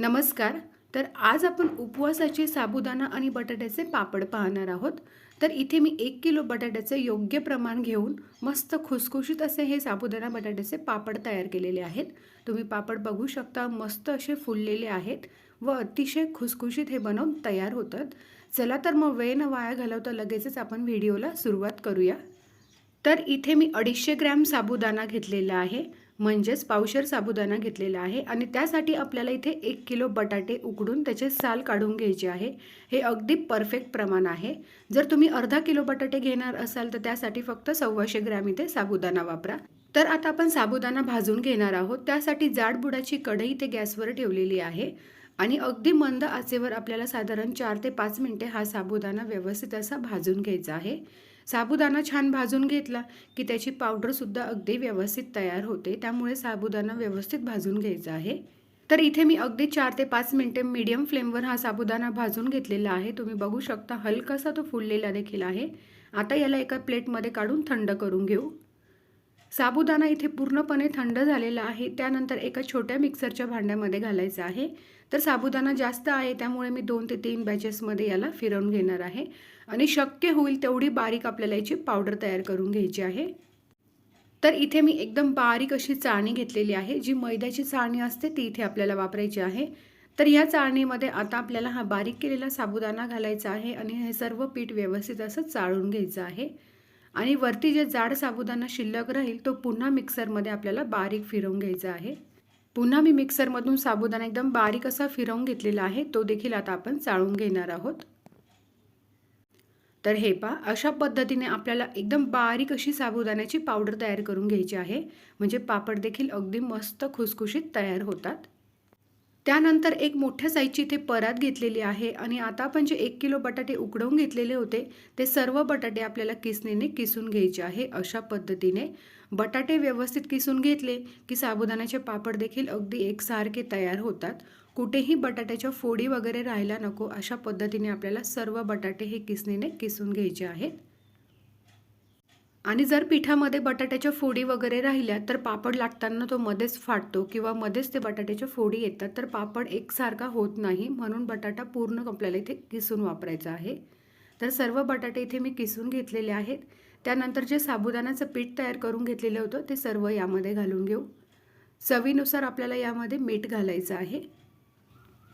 नमस्कार तर आज आपण उपवासाचे साबुदाणा आणि बटाट्याचे पापड पाहणार आहोत. तर इथे मी एक किलो बटाट्याचे योग्य प्रमाण घेऊन मस्त खुसखुशीत असे हे साबुदाणा बटाट्याचे पापड तयार केलेले आहेत. तुम्ही पापड बघू शकता मस्त असे फुललेले आहेत व अतिशय खुसखुशीत हे बनवून तयार होतात. चला तर मग वेळ न वाया घालवता लगेचच आपण व्हिडिओला सुरुवात करूया. तर इथे मी अडीचशे ग्रॅम साबुदाणा घेतलेला आहे. म्हणजेच पावशर साबुदाणा घेतलेला आहे आणि त्यासाठी आपल्याला इथे एक किलो बटाटे उकडून त्याचे साल काढून घ्यायचे आहे. हे अगदी परफेक्ट प्रमाण आहे. जर तुम्ही अर्धा किलो बटाटे घेणार असाल तर त्यासाठी फक्त सव्वाशे ग्रॅम इथे साबुदाणा वापरा. तर आता आपण साबुदाणा भाजून घेणार आहोत. त्यासाठी जाडबुडाची कढई ते गॅसवर ठेवलेली आहे आणि अगदी मंद आचेवर आपल्याला साधारण चार ते पाच मिनटे हा साबुदाणा व्यवस्थित असा भाजून घ्यायचा आहे. साबुदाणा छान भाजून घेतला की त्याची पावडरसुद्धा अगदी व्यवस्थित तयार होते. त्यामुळे साबुदाणा व्यवस्थित भाजून घ्यायचा आहे. तर इथे मी अगदी चार ते पाच मिनटे मीडियम फ्लेमवर हा साबुदाणा भाजून घेतलेला आहे. तुम्ही बघू शकता हलकासा तो फुललेला देखील आहे. आता याला एका प्लेटमध्ये काढून थंड करून घेऊ. साबुदाणा इथे पूर्णपणे थंड झालेला आहे. त्यानंतर एका छोट्या मिक्सरच्या भांड्यामध्ये घालायचा आहे. तर साबुदाणा जास्त आहे त्यामुळे मी दोन ते तीन बॅचेसमध्ये याला फिरवून घेणार आहे. आणि शक्य होईल तेवढी बारीक आपल्याला याची पावडर तयार करून घ्यायची आहे. तर इथे मी एकदम बारीक अशी चाळणी घेतलेली आहे. जी मैद्याची चाळणी असते ती इथे आपल्याला वापरायची आहे. तर ह्या चाळणीमध्ये आता आपल्याला हा बारीक केलेला साबुदाणा घालायचा आहे आणि हे सर्व पीठ व्यवस्थित असं चाळून घ्यायचं आहे. आणि वरती जे जाड साबुदाणा शिल्लक राहील तो पुन्हा मिक्सरमध्ये आपल्याला बारीक फिरवून घ्यायचा आहे. पुन्हा मी मिक्सरमधून साबुदाणा एकदम बारीक असा फिरवून घेतलेला आहे तो देखील आता आपण चाळून घेणार आहोत. तर हे पा अशा पद्धतीने आपल्याला एकदम बारीक अशी साबुदाण्याची पावडर तयार करून घ्यायची आहे. म्हणजे पापड देखील अगदी मस्त खुसखुशीत तयार होतात. त्यानंतर एक मोठ्या साईजची इथे परात घेतलेली आहे आणि आता आपण जे एक किलो बटाटे उकडवून घेतलेले होते ते सर्व बटाटे आपल्याला किसणीने किसून घ्यायचे आहे अशा पद्धतीने. बटाटे व्यवस्थित किसून घेतले की साबुदाण्याचे पापड देखील अगदी एकसारखे तयार होतात. कुठेही बटाट्याच्या फोडी वगैरे राहायला नको अशा पद्धतीने आपल्याला सर्व बटाटे हे किसणीने किसून घ्यायचे आहेत. आणि जर पिठामध्ये बटाट्याच्या फोडी वगैरे राहिल्या तर पापड लाटताना तो मध्येच फाटतो किंवा मध्येच ते बटाट्याच्या फोडी येतात तर पापड एकसारखा होत नाही म्हणून बटाटा पूर्ण आपल्याला इथे किसून वापरायचा आहे. तर सर्व बटाटे इथे मी किसून घेतलेले आहेत. त्यानंतर जे साबुदाण्याचं पीठ तयार करून घेतलेलं होतं ते सर्व यामध्ये घालून घेऊ. चवीनुसार आपल्याला यामध्ये मीठ घालायचं आहे.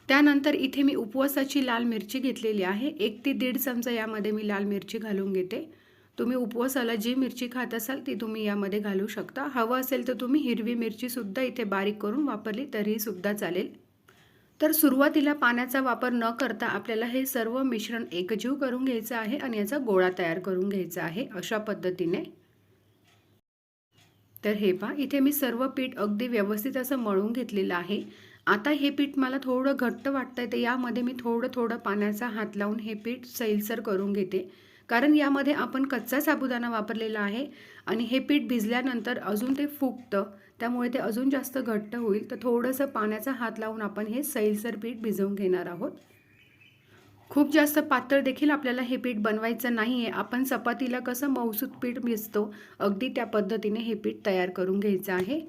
त्यानंतर इथे मी उपवासाची लाल मिरची घेतलेली आहे. एक ते दीड चमचा यामध्ये मी लाल मिरची घालून घेते. तुम्ही उपवासाला जी मिरची खात असाल ती तुम्ही यामध्ये घालू शकता. हवं असेल तर तुम्ही हिरवी मिरचीसुद्धा इथे बारीक करून वापरली तरीसुद्धा चालेल. तर सुरुवातीला पाण्याचा वापर न करता आपल्याला हे सर्व मिश्रण एकजीव करून घ्यायचं आहे आणि याचा गोळा तयार करून घ्यायचा आहे अशा पद्धतीने. तर हे पहा इथे मी सर्व पीठ अगदी व्यवस्थित असं मळून घेतलेलं आहे. आता हे पीठ मला थोडं घट्ट वाटतं आहे तर यामध्ये मी थोडं थोडं पाण्याचा हात लावून हे पीठ सैलसर करून घेते. कारण यामध्ये आपण कच्चा साबुदाणा वापरलेला आहे आणि हे पीठ भिजल्यानंतर अजून ते फुगतं त्यामुळे ते अजून जास्त घट्ट होईल. तर थोडंसं पाण्याचा हात लावून आपण हे सैलसर पीठ भिजवून घेणार आहोत. खूप जास्त पातळ देखील आपल्याला हे पीठ बनवायचं नाही आहे आपण चपातीला कसं मौसूद पीठ भिजतो अगदी त्या पद्धतीने हे पीठ तयार करून घ्यायचं आहे.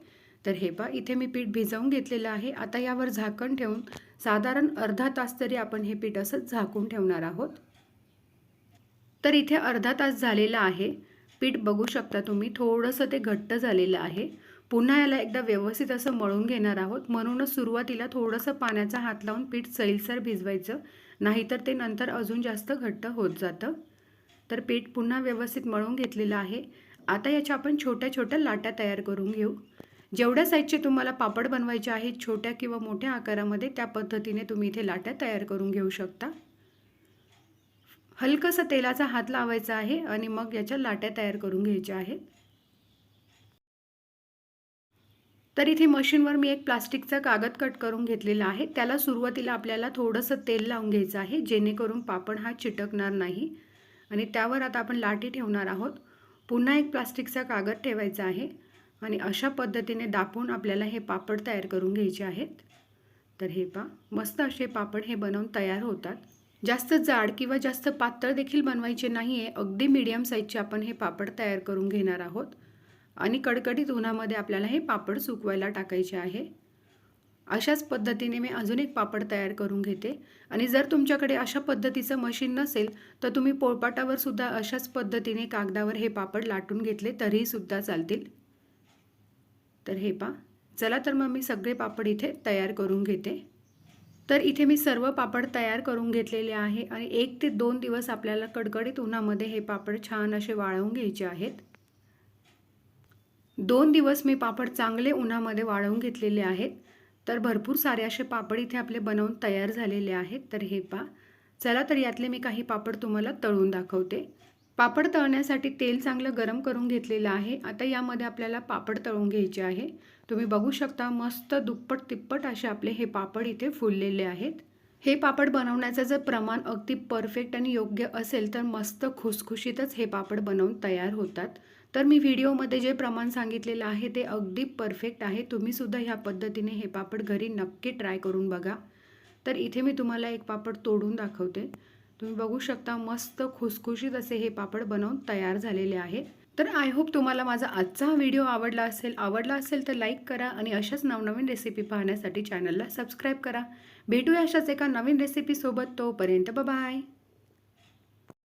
तर हे पा इथे मी पीठ भिजवून घेतलेलं आहे. आता यावर झाकण ठेवून साधारण अर्धा तास तरी आपण हे पीठ असं झाकून ठेवणार आहोत. तर इथे अर्धा तास झालेला आहे. पीठ बघू शकता तुम्ही थोडंसं ते घट्ट झालेलं आहे. पुन्हा याला एकदा व्यवस्थित असं मळून घेणार आहोत. म्हणूनच सुरुवातीला थोडंसं पाण्याचा हात लावून पीठ सैलसर भिजवायचं नाहीतर ते नंतर अजून जास्त घट्ट होत जातं. तर पीठ पुन्हा व्यवस्थित मळून घेतलेलं आहे. आता याच्या आपण छोट्या छोट्या लाट्या तयार करून घेऊ. जेवढ्या साईजचे तुम्हाला पापड बनवायचे आहेत छोट्या किंवा मोठ्या आकारामध्ये त्या पद्धतीने तुम्ही इथे लाट्या तयार करून घेऊ शकता. हलकंसं तेलाचा हात लावायचा आहे आणि मग याच्या लाट्या तयार करून घ्यायच्या आहेत. तर इथे मशीनवर मी एक प्लास्टिकचा कागद कट करून घेतलेला आहे. त्याला सुरुवातीला आपल्याला थोडंसं तेल लावून घ्यायचं आहे जेणेकरून पापड हा चिटकणार नाही. आणि त्यावर आता आपण लाटी ठेवणार आहोत. पुन्हा एक प्लास्टिकचा कागद ठेवायचा आहे. आणि अशा पद्धतीने दापून आपल्याला हे पापड तयार करून घ्यायचे आहेत. तर हे पा मस्त असे पापड हे बनवून तयार होतात. जास्त जाड किंवा जास्त पातळ देखील बनवायचे नाही आहे अगदी मीडियम साईजचे आपण हे पापड तयार करून घेणार आहोत. आणि कडकडीत उन्हामध्ये आपल्याला हे पापड सुकवायला टाकायचे आहे. अशाच पद्धतीने मी अजून एक पापड तयार करून घेते. आणि जर तुमच्याकडे अशा पद्धतीचं मशीन नसेल तर तुम्ही पोळपाटावर सुद्धा अशाच पद्धतीने कागदावर हे पापड लाटून घेतले तरीही सुद्धा चालतील. तर हे पा चला तर मग मी सगळे पापड इथे तयार करून घेते. तर इथे मी सर्व पापड तयार करून घेतलेले आहे आणि एक ते दोन दिवस आपल्याला कडकडीत उन्हामध्ये हे पापड छान असे वाळवून घ्यायचे आहेत. दोन दिवस मी पापड चांगले उन्हामध्ये वाळवून घेतलेले आहेत. तर भरपूर सारे असे पापड इथे आपले बनवून तयार झालेले आहेत. तर हे पा चला तर यातले मी काही पापड तुम्हाला तळून दाखवते. पापड तळण्यासाठी तेल चांगलं गरम करून घेतलेलं आहे. आता यामध्ये आपल्याला पापड तळून घ्यायचे आहे. तुम्ही बघू शकता मस्त दुप्पट तिप्पट असे आपले हे पापड इथे फुललेले आहेत. हे पापड बनवण्याचं जर प्रमाण अगदी परफेक्ट आणि योग्य असेल तर मस्त खुसखुशीतच हे पापड बनवून तयार होतात. तर मी व्हिडिओमध्ये जे प्रमाण सांगितलेलं आहे ते अगदी परफेक्ट आहे. तुम्हीसुद्धा ह्या पद्धतीने हे पापड घरी नक्की ट्राय करून बघा. तर इथे मी तुम्हाला एक पापड तोडून दाखवते. तुम्ही बघू शकता मस्त खुसखुशीत असे हे पापड बनवून तयार झालेले आहेत. तर आय होप तुम्हाला माझा आजचा व्हिडिओ आवडला असेल आवडला असेल तर लाईक करा आणि अशाच नवनवीन रेसिपी पाहण्यासाठी चॅनलला सबस्क्राईब करा. भेटूया अशाच एका नवीन रेसिपीसोबत तोपर्यंत बाय